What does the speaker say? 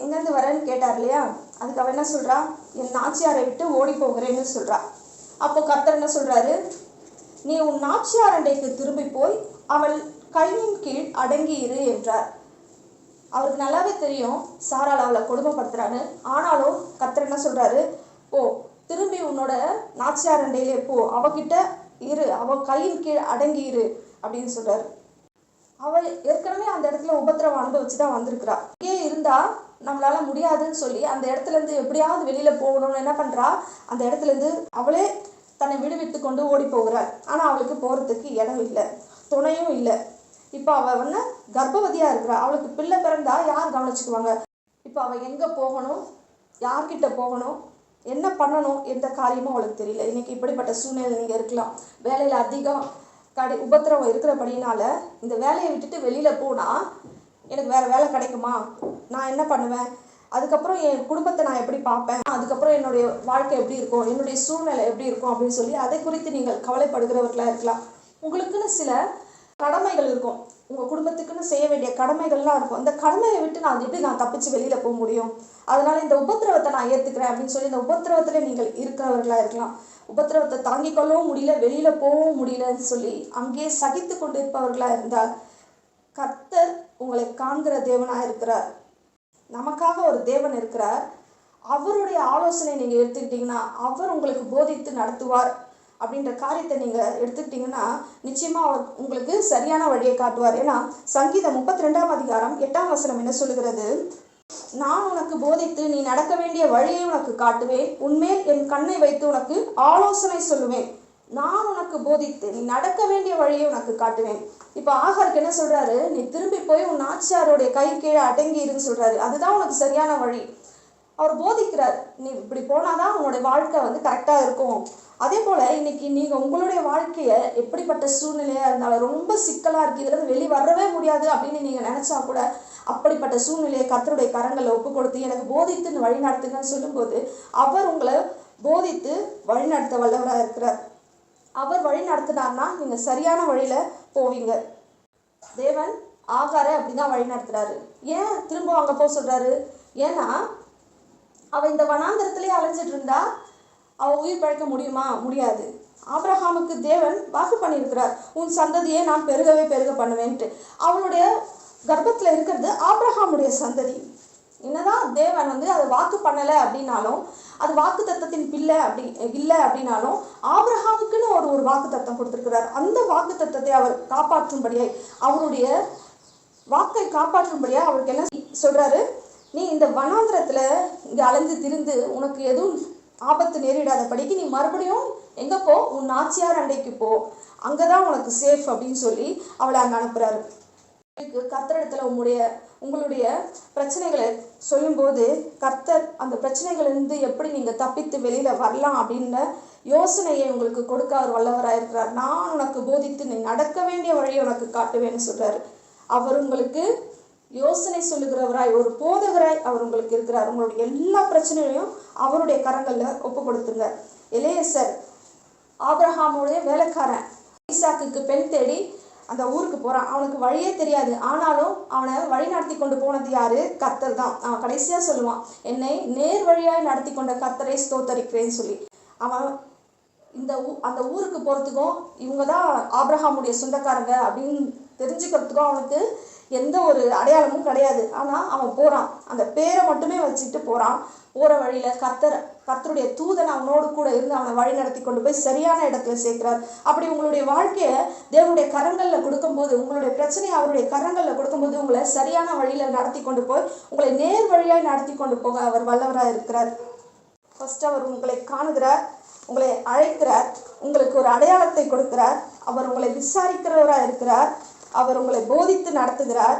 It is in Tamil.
எங்கேருந்து வரேன்னு கேட்டார் இல்லையா? அதுக்கு அவன் என்ன சொல்கிறா என் நாச்சியாரை விட்டு ஓடி போகிறேன்னு சொல்றா. அப்போ கர்த்தர் என்ன சொல்கிறாரு நீ உன் நாச்சியார் அண்டைக்கு திரும்பி போய் அவள் கையின் கீழ் அடங்கி இரு என்றார். அவருக்கு நல்லாவே தெரியும் சாரால் அவளை கொடுமைப்படுத்துறான்னு. ஆனாலும் கர்த்தர் என்ன சொல்கிறாரு ஓ திரும்பி உன்னோட நாச்சியார் அண்டையிலே போ. அவகிட்ட இரு அவள் கையின் கீழ் அடங்கி இரு அப்படின்னு சொல்றாரு. அவள் ஏற்கனவே அந்த இடத்துல உபத்திரவம் அனுபவிச்சு தான் வந்திருக்கிறா. இங்கே இருந்தா நம்மளால முடியாதுன்னு சொல்லி அந்த இடத்துல இருந்து எப்படியாவது வெளியில போகணும்னு என்ன பண்றா? அந்த இடத்துல இருந்து அவளே தன்னை விடுவித்து கொண்டு ஓடி போகிறாள். ஆனா அவளுக்கு போறதுக்கு இடம் இல்லை துணையும் இல்லை. இப்போ அவ வந்து கர்ப்பவதியா இருக்கிறா? அவளுக்கு பிள்ளை பிறந்தா யார் கவனிச்சுக்குவாங்க? இப்போ அவ எங்க போகணும்? யார்கிட்ட போகணும்? என்ன பண்ணணும் எந்த காரியமும் அவளுக்கு தெரியல. இன்னைக்கு இப்படிப்பட்ட சூழ்நிலை நீங்கள் இருக்கலாம். வேலையில் அதிகம் கடை உபத்திரவம் இருக்கிறபடினால இந்த வேலையை விட்டுட்டு வெளியில் போனால் எனக்கு வேறு வேலை கிடைக்குமா? நான் என்ன பண்ணுவேன்? அதுக்கப்புறம் என் குடும்பத்தை நான் எப்படி பார்ப்பேன்? அதுக்கப்புறம் என்னுடைய வாழ்க்கை எப்படி இருக்கும்? என்னுடைய சூழ்நிலை எப்படி இருக்கும் அப்படின்னு சொல்லி அதை குறித்து நீங்கள் கவலைப்படுகிறவர்களாக இருக்கலாம். உங்களுக்குன்னு சில கடமைகள் இருக்கும். உங்கள் குடும்பத்துக்குன்னு செய்ய வேண்டிய கடமைகள்லாம் இருக்கும். அந்த கடமையை விட்டு நான் எப்படி நான் தப்பிச்சு வெளியில் போக முடியும்? அதனால இந்த உபத்திரவத்தை நான் ஏற்றுக்கிறேன் அப்படின்னு சொல்லி இந்த உபத்திரவத்தில் நீங்கள் இருக்கிறவர்களாக இருக்கலாம். உபத்திரவத்தை தாங்கிக் கொள்ளவும் முடியல வெளியில் போகவும் முடியலன்னு சொல்லி அங்கேயே சகித்து கொண்டு இருப்பவர்களாக இருந்தால் கர்த்தர் உங்களை காண்கிற தேவனாக இருக்கிறார். நமக்காக ஒரு தேவன் இருக்கிறார். அவருடைய ஆலோசனை நீங்கள் எடுத்துக்கிட்டீங்கன்னா அவர் உங்களுக்கு போதித்து நடத்துவார். அப்படின்ற காரியத்தை நீங்கள் எடுத்துக்கிட்டீங்கன்னா நிச்சயமாக அவர் உங்களுக்கு சரியான வழியை காட்டுவார். ஏன்னா சங்கீதம் முப்பத்தி ரெண்டாம் அதிகாரம் எட்டாம் வசனம் என்ன சொல்லுகிறது? நான் உனக்கு போதித்து நீ நடக்க வேண்டிய வழியை உனக்கு காட்டுவேன். உன்மேல் என் கண்ணை வைத்து உனக்கு ஆலோசனை சொல்லுவேன். நான் உனக்கு போதித்து நீ நடக்க வேண்டிய வழியை உனக்கு காட்டுவேன். இப்போ ஆகாருக்கு என்ன சொல்றாரு? நீ திரும்பி போய் உன் நாச்சியாருடைய கை கீழே அடங்கி இருன்னு சொல்றாரு. அதுதான் உனக்கு சரியான வழி. அவர் போதிக்கிறார் நீ இப்படி போனாதான் உங்களுடைய வாழ்க்கை வந்து கரெக்டாக இருக்கும். அதே போல இன்னைக்கு நீங்க உங்களுடைய வாழ்க்கையை எப்படிப்பட்ட சூழ்நிலையா இருந்தாலும் ரொம்ப சிக்கலா இருக்கு. இதுல இருந்து வெளி வரவே முடியாது அப்படின்னு நீங்க நினைச்சா கூட அப்படிப்பட்ட சூழ்நிலையை கத்தருடைய கரங்களை ஒப்பு கொடுத்து எனக்கு போதித்து வழி நடத்துங்கன்னு சொல்லும்போது அவர் உங்களை போதித்து வழி நடத்த வல்லவராக இருக்கிறார். அவர் வழி நடத்தினார்னா நீங்க சரியான வழியில போவீங்க. தேவன் ஆகார அப்படிதான் வழி நடத்துறாரு ஏன் திரும்ப அங்க போக சொல்றாரு? ஏன்னா அவள் இந்த வனாந்தரத்திலே அலைஞ்சிட்டு இருந்தா அவள் உயிர் பழைக்க முடியுமா? முடியாது. ஆப்ரஹாமுக்கு தேவன் வாக்கு பண்ணியிருக்கிறார். உன் சந்ததியை நான் பெருகவே பெருக பண்ணுவேன்ட்டு. அவளுடைய கர்ப்பத்தில் இருக்கிறது ஆப்ரஹாமுடைய சந்ததி. என்னதான் தேவன் வந்து அதை வாக்கு பண்ணலை அப்படின்னாலும் அது வாக்கு தத்தத்தின் பிள்ளை அப்படி இல்லை அப்படின்னாலும் ஆப்ரஹாமுக்குன்னு ஒரு ஒரு வாக்கு தத்தம் கொடுத்துருக்கிறார். அந்த வாக்கு தத்தத்தை அவர் காப்பாற்றும்படியாய் அவருடைய வாக்கை காப்பாற்றும்படியாக அவருக்கு என்ன சொல்கிறாரு நீ இந்த வனாந்திரத்தில் இங்கே அலைந்து திரிந்து உனக்கு எதுவும் ஆபத்து நேரிடாதபடிக்கு நீ மறுபடியும் எங்கே போ? உன் நாச்சியார் அண்டைக்கு போ. அங்கே தான் உனக்கு சேஃப் அப்படின்னு சொல்லி அவளை அங்கே அனுப்புகிறாரு கத்தரிடத்தில் உங்களுடைய உங்களுடைய பிரச்சனைகளை சொல்லும்போது கர்த்தர் அந்த பிரச்சனைகளிலிருந்து எப்படி நீங்கள் தப்பித்து வெளியில் வரலாம் அப்படின்ற யோசனையை உங்களுக்கு கொடுக்க அவர் வல்லவராக இருக்கிறார். நான் உனக்கு போதித்து நீ நடக்க வேண்டிய வழியை உனக்கு காட்டுவேன்னு சொல்கிறார் அவர் உங்களுக்கு யோசனை சொல்லுகிறவராய் ஒரு போதகராய் அவர் உங்களுக்கு இருக்கிறார். உங்களுடைய எல்லா பிரச்சனைகளையும் அவருடைய கரங்களில் ஒப்பு கொடுத்துங்க இளையசர் ஆபிரஹாமுடைய வேலைக்காரன் ஈசாக்குக்கு பெண் தேடி அந்த ஊருக்கு போகிறான் அவனுக்கு வழியே தெரியாது. ஆனாலும் அவனை வழி நடத்தி கொண்டு போனது யாரு? கத்தர் தான். அவன் கடைசியாக சொல்லுவான் என்னை நேர் வழியாய் நடத்தி கொண்ட கத்தரை ஸ்தோத்தரிக்கிறேன்னு சொல்லி. அவன் இந்த ஊ அந்த ஊருக்கு போகிறதுக்கும் இவங்க தான் ஆப்ரஹாமுடைய சொந்தக்காரங்க அப்படின்னு தெரிஞ்சுக்கிறதுக்கும் அவனுக்கு எந்த ஒரு அடையாளமும் கிடையாது. ஆனால் அவன் போகிறான் அந்த பேரை மட்டுமே வச்சுட்டு போகிறான் போகிற வழியில் கர்த்தர் கர்த்தருடைய தூதன் அவனோடு கூட இருந்து அவனை வழி நடத்தி கொண்டு போய் சரியான இடத்துல சேர்க்கிறார். அப்படி உங்களுடைய வாழ்க்கையை தேவனுடைய கரங்களில் கொடுக்கும்போது உங்களுடைய பிரச்சனையை அவருடைய கரங்களில் கொடுக்கும்போது உங்களை சரியான வழியில் நடத்தி கொண்டு போய் உங்களை நேர் வழியாக நடத்தி கொண்டு போக அவர் வல்லவராக இருக்கிறார். ஃபர்ஸ்ட் அவர் உங்களை காணுகிறார் உங்களை அழைக்கிறார் உங்களுக்கு ஒரு அடையாளத்தை கொடுக்கிறார். அவர் உங்களை விசாரிக்கிறவராக இருக்கிறார். அவர் உங்களை போதித்து நடத்துகிறார்.